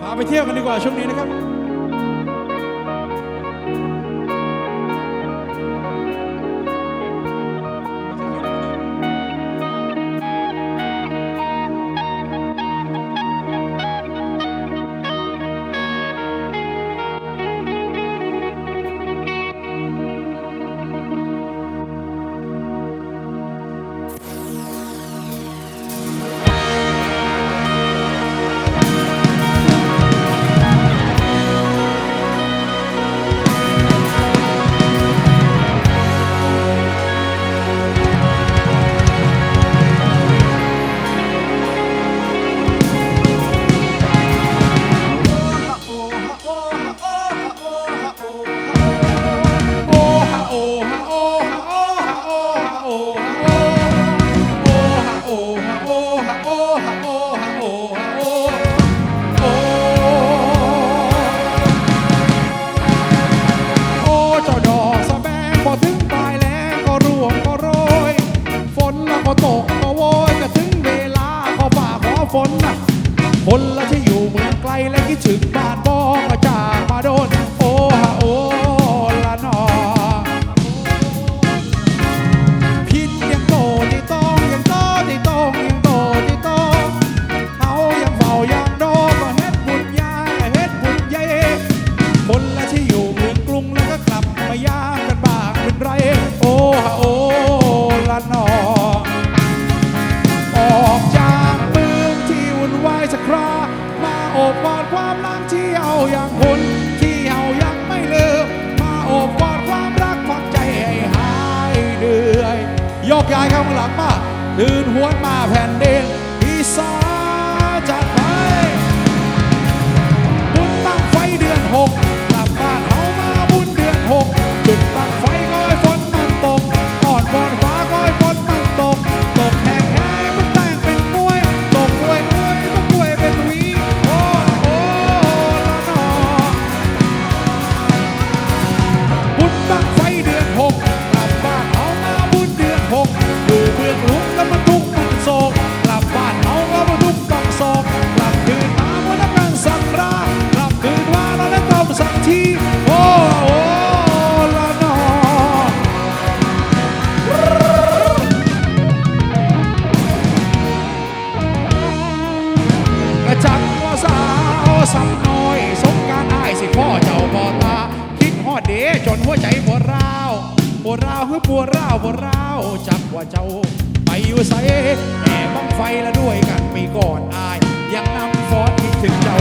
พาไปเที่ยวกันดีกว่าช่วงนี้นะครับ ก็ตกก็โวยก็ถึงเวลาขอฝ่าขอฝนนะคนละที่อยู่เมืองไกลและคิดถึงบ้านบอก็จากมาโดน อบกอดความรักที่เอาอย่างคุณที่เอายังไม่เลิกมาโอบกอดความรักความใจให้หายเหนื่อยยกย้ายข้างหลังมาตื่นหวนมาแผ่นดินอีสาน ทีโอ้ละนอกระจังว่าสาวสำน้อย สงกรารอายสิพ่อเจ้าบ่ตา คิดฮอดเดจนหัวใจปวดร้าวปวดร้าวคือปวดร้าวปวดร้าวจักว่าเจ้า ไปอยู่ใส่แห่บังไฟและด้วยกันไปีก่อนอาย ยังนำฟอนคิดถึงเจ้า